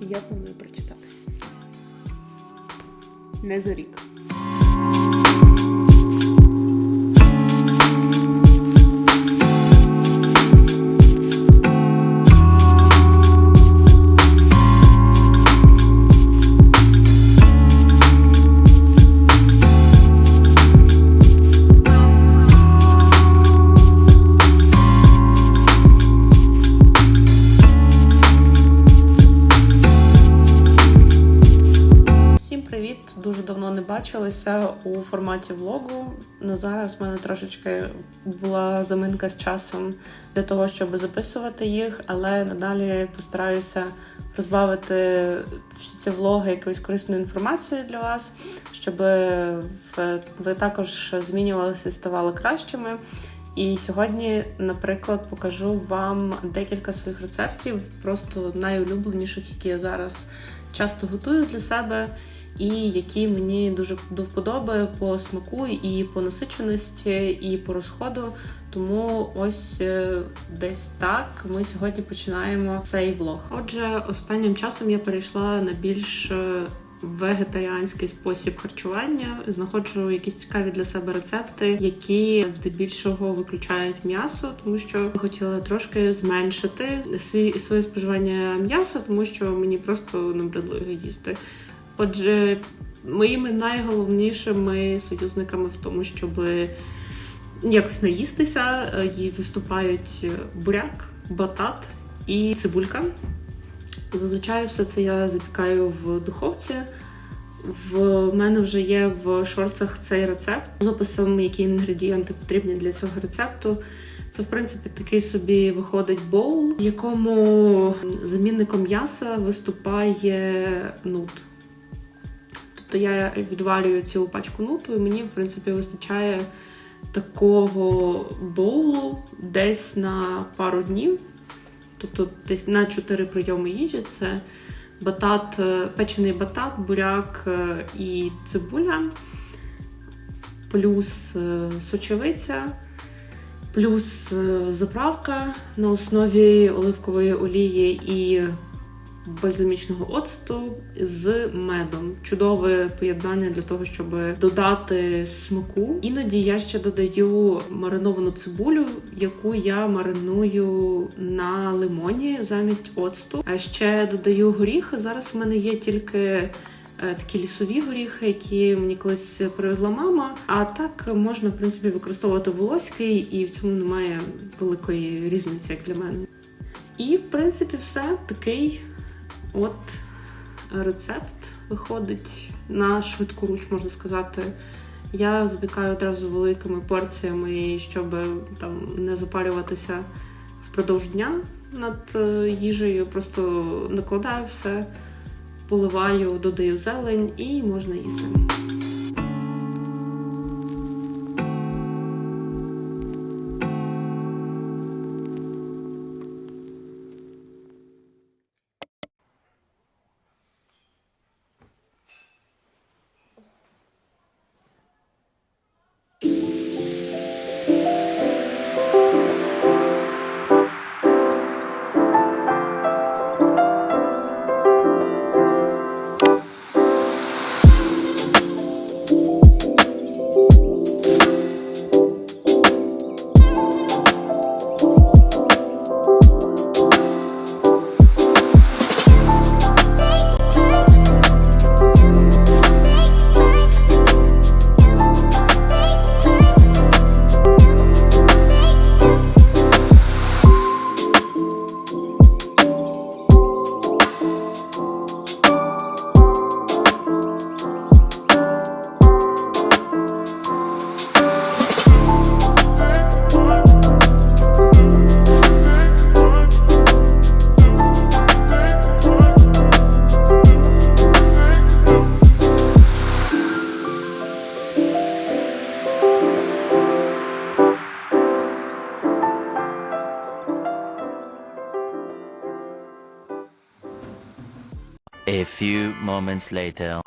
і я планую прочитати. Не за рік. Не бачилися у форматі влогу. На зараз в мене трошечки була заминка з часом для того, щоб записувати їх, але надалі я постараюся розбавити всі ці влоги якоюсь корисною інформацією для вас, щоб ви також змінювалися і ставали кращими. І сьогодні, наприклад, покажу вам декілька своїх рецептів, просто найулюбленіших, які я зараз часто готую для себе, і які мені дуже до вподоби по смаку і по насиченості, і по розходу. Тому ось е, десь так ми сьогодні починаємо цей влог. Отже, останнім часом я перейшла на більш е, вегетаріанський спосіб харчування. Знаходжу якісь цікаві для себе рецепти, які здебільшого виключають м'ясо, тому що хотіла трошки зменшити свій своє споживання м'яса, тому що мені просто набридло його їсти. Отже, моїми найголовнішими союзниками в тому, щоб якось наїстися, е, і виступають буряк, батат і цибулька. Зазвичай все це я запікаю в духовці. В мене вже є в шорцах цей рецепт з описом, які інгредієнти потрібні для цього рецепту. Це, в принципі, такий собі виходить боул, в якому замінником м'яса виступає нут. Тобто я відварюю цілу пачку нуту, і мені, в принципі, вистачає такого боулу десь на пару днів. Тобто десь на 4 прийоми їжі це батат, е, печений батат, буряк е, і цибуля, плюс е, сочевиця, плюс заправка на основі оливкової олії і бальзамічного оцту з медом. Чудове поєднання для того, щоб додати смаку. Іноді я ще додаю мариновану цибулю, яку я мариную на лимоні замість оцту. А ще додаю горіхи. Зараз в мене є тільки. е, Такі лісові горіхи, які мені колись привезла мама. А так можна, в принципі, використовувати волоський, і в цьому немає великої різниці, як для мене. І, в принципі, все такий От рецепт виходить на швидку руч, можна сказати. Я запікаю одразу великими порціями, щоб там не запарюватися впродовж дня над е, їжею. Просто накладаю все, поливаю, додаю зелень і можна їсти. A few moments later.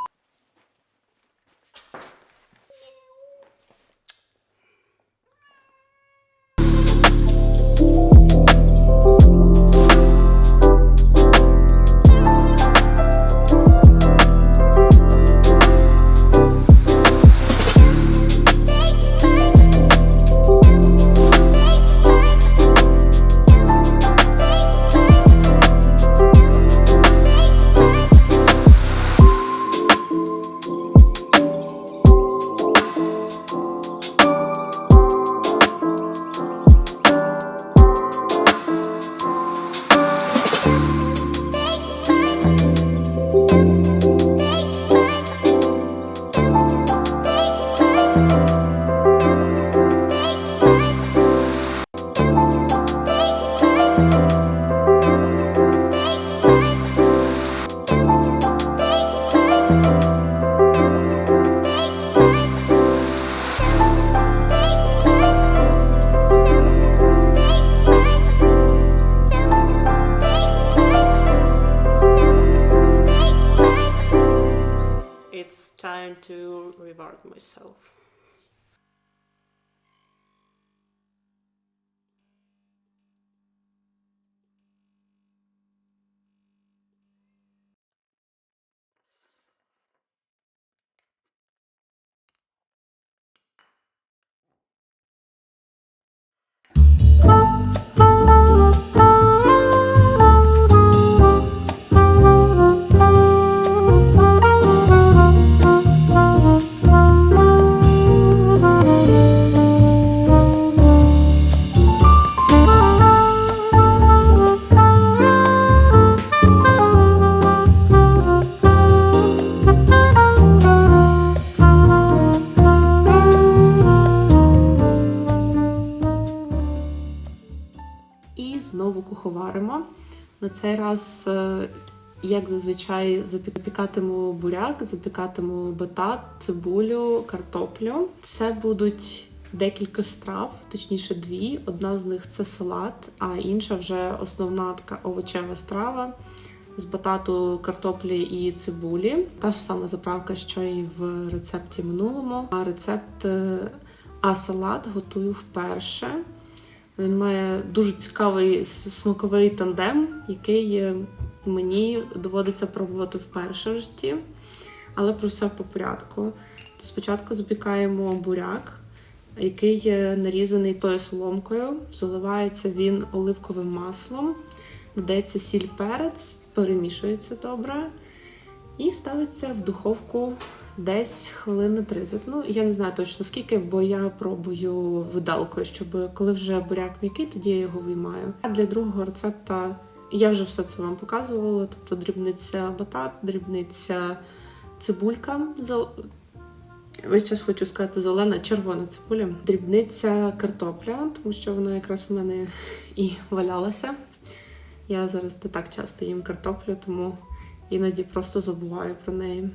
На цей раз, е, як зазвичай, запікатиму буряк, запікатиму батат, цибулю, картоплю. Це будуть декілька страв, точніше дві. Одна з них це салат, а інша вже основна така овочева страва з батату, картоплі і цибулі. Та ж сама заправка, що і в рецепті минулому. А рецепт, е, а салат готую вперше. Він має дуже цікавий смаковий тандем, який е, мені доводиться пробувати вперше в житті. Але про все по порядку. Спочатку запікаємо буряк, який є нарізаний тою соломкою. Заливається він оливковим маслом, додається сіль перець, перемішується добре і ставиться в духовку десь хвилини 30. Ну, я не знаю точно скільки, бо я пробую видалкою, щоб коли вже буряк м'який, тоді я його виймаю. А для другого рецепта я вже все це вам показувала. Тобто дрібниця батат, дрібниця цибулька. Весь час хочу сказати зелена, червона цибуля, дрібниця картопля, тому що вона якраз в мене і валялася. Я зараз не так часто їм картоплю, тому іноді просто забуваю про неї.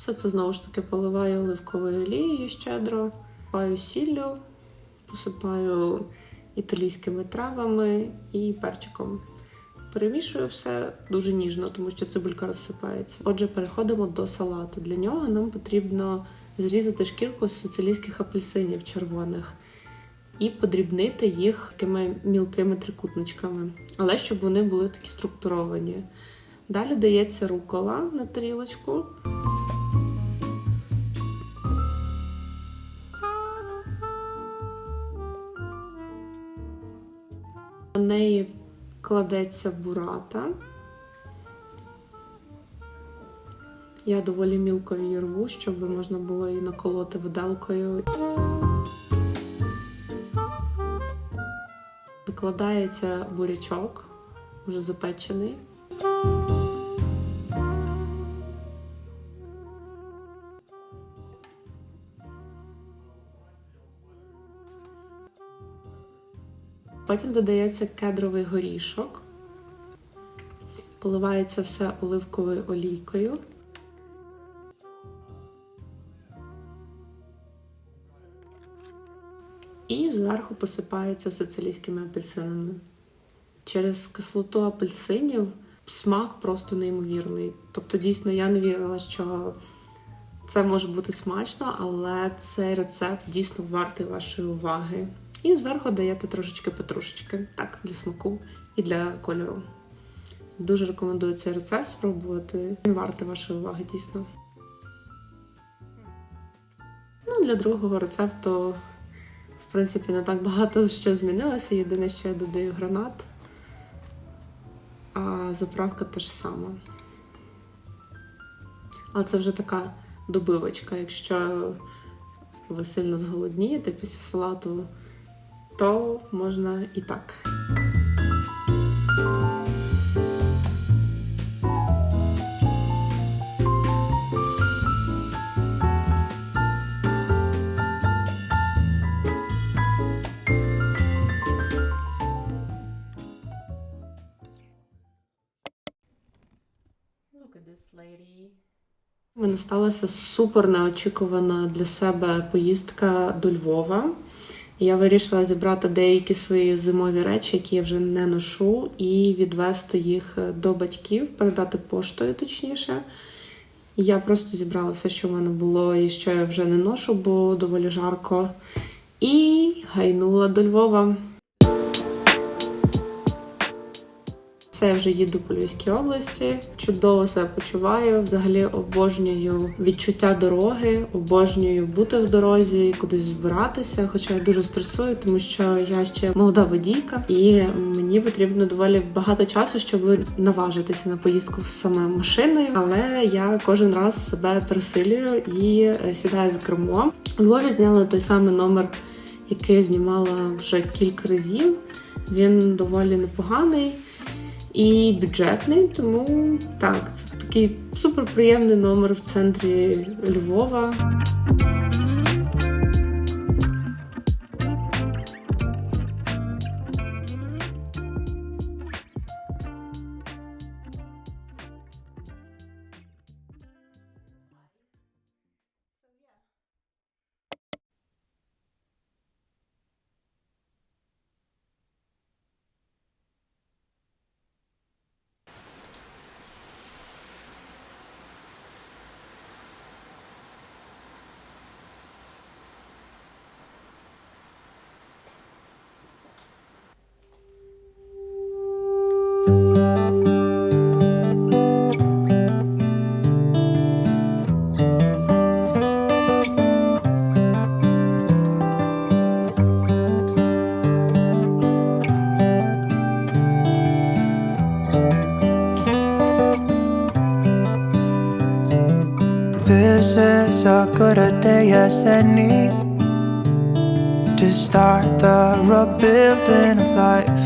Все це знову ж таки поливаю оливковою олією щедро, посипаю сіллю, посипаю італійськими травами і перчиком. Перемішую все дуже ніжно, тому що цибулька розсипається. Отже, переходимо до салату. Для нього нам потрібно зрізати шкірку з сицилійських апельсинів червоних і подрібнити їх такими мілкими трикутничками, але щоб вони були такі структуровані. Далі дається рукола на тарілочку. Кладеться бурата. Я доволі мілко її рву, щоб можна було її наколоти виделкою. Викладається бурячок, вже запечений. Потім додається кедровий горішок, поливається все оливковою олійкою. І зверху посипається сицилійськими апельсинами. Через кислоту апельсинів смак просто неймовірний. Тобто, дійсно, я не вірила, що це може бути смачно, але цей рецепт дійсно вартий вашої уваги. І зверху даєте трошечки петрушечки, так, для смаку і для кольору. Дуже рекомендую цей рецепт спробувати. Він вартий вашої уваги, дійсно. Ну, для другого рецепту, в принципі, не так багато що змінилося. Єдине, що я додаю гранат, а заправка та ж сама. Але це вже така добивочка. Якщо ви сильно зголоднієте після салату, то можна і так. Мене сталася супер неочікувана для себе поїздка до Львова. Я вирішила зібрати деякі свої зимові речі, які я вже не ношу, і відвести їх до батьків, передати поштою, точніше. Я просто зібрала все, що в мене було, і що я вже не ношу, бо доволі жарко. І гайнула до Львова. Це вже їду по Львівській області. Чудово себе почуваю. Взагалі обожнюю відчуття дороги, обожнюю бути в дорозі, кудись збиратися. Хоча я дуже стресую, тому що я ще молода водійка, і мені потрібно доволі багато часу, щоб наважитися на поїздку саме машиною. Але я кожен раз себе пересилюю і е, сідаю за кермо. Львові зняли той самий номер, який я знімала вже кілька разів. Він доволі непоганий і бюджетний, тому так, це такий суперприємний номер в центрі Львова. As any to start the rebuilding of life.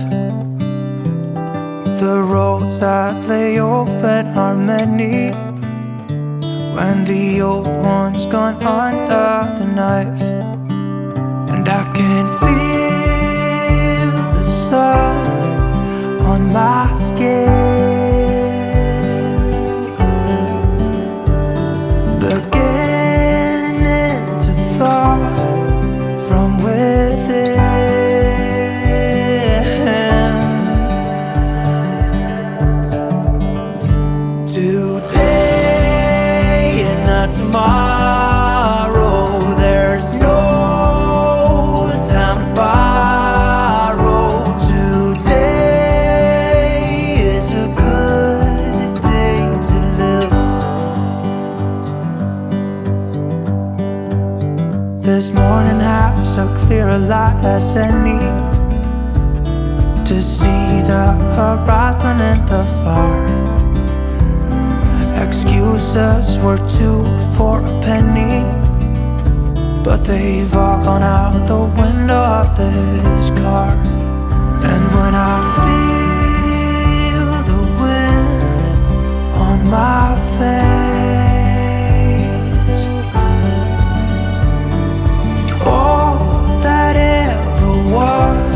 The roads that lay open are many when the old one's gone under the knife, and I can feel the sun on my as any to see the horizon and the far. Excuses were two for a penny, but they've all gone out the window of this car. And when I feel the wind on my face.